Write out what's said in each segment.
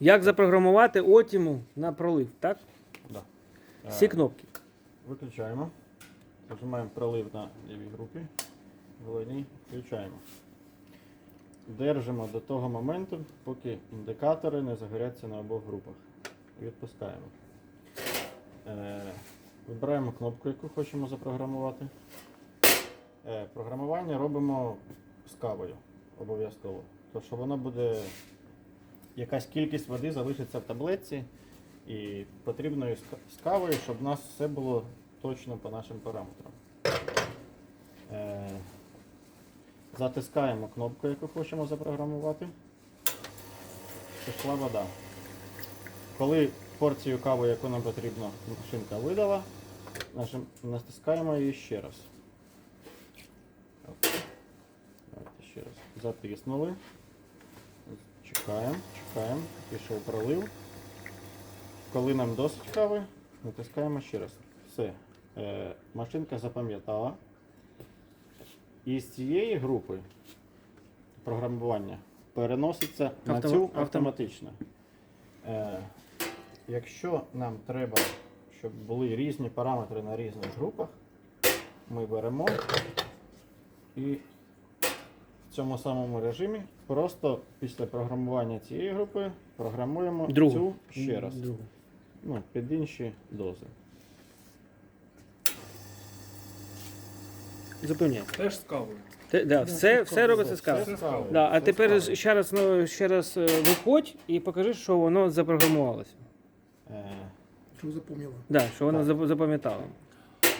Як запрограмувати отіму на пролив, так? Да. Всі Е, кнопки. Виключаємо. Нажимаємо пролив на лівій групі. Головній включаємо. Держимо до того моменту, поки індикатори не загоряться на обох групах. Відпускаємо. Е, Вибираємо кнопку, яку хочемо запрограмувати. Е, Програмування робимо з кавою обов'язково. Тому що воно буде якась кількість води залишиться в таблетці. І потрібно з кавою, щоб у нас все було точно по нашим параметрам. Е, затискаємо кнопку, яку хочемо запрограмувати. Пішла вода. Коли порцію кави, яку нам потрібно, машинка видала, натискаємо її ще раз. Ще раз. Затиснули. Чекаємо, чекаємо, пішов пролив. Коли нам досить кави, натискаємо ще раз. Все. Е, машинка запам'ятала. І з цієї групи програмування переноситься на Автом- цю автом- автоматично. Е, якщо нам треба, щоб були різні параметри на різних групах, ми беремо і в цьому самому режимі просто після програмування цієї групи програмуємо Другу. цю ще раз. Другу. Ну, під інші дози. Зупиняй. Теж з кавою. Те- да, все, все робиться з кави. Все з кавою, Да, а все з тепер кавою. ще раз, ну, ще раз е, виходь і покажи, що воно запрограмувалося. Е, Що запомнила? Да, що воно зап- запам'ятало.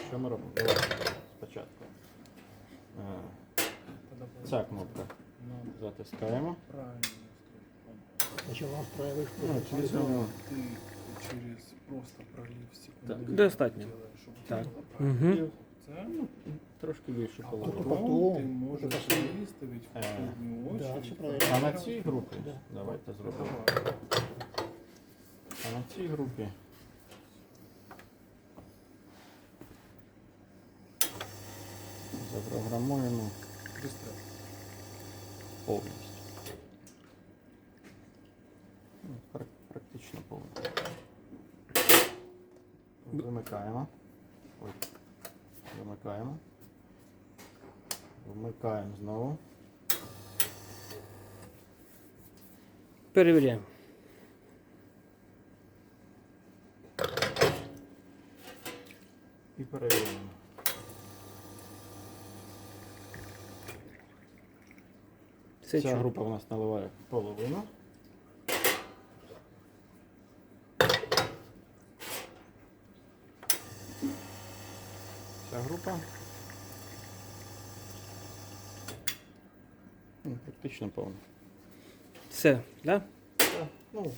Що ми робимо? Давайте спочатку. Е, Ця кнопка. Затискаємо. Правильно. Сначала настраиваешь, Ну, потом візьмемо. Ты через просто пролив секунду. Так. Достатньо. делаешь, чтобы Так. было правильно. Угу. Це? Трошки більше А половину. потом, потом ти можеш это всё. виставити в Е, кожну да, очередь. все правильно. А на цій групі Да. давайте зробимо. Давай. А на цій групі запрограмуємо Пристрій. повністю. Ну, прак- Практично повністю. Вимикаємо. Ой. Вимикаємо. Вмикаємо знову. Перевіряємо. І перевіряємо. Все Ця чудо. група у нас наливає половину. Ця група. Ну, Практично повна. Все, да? Це, Ну,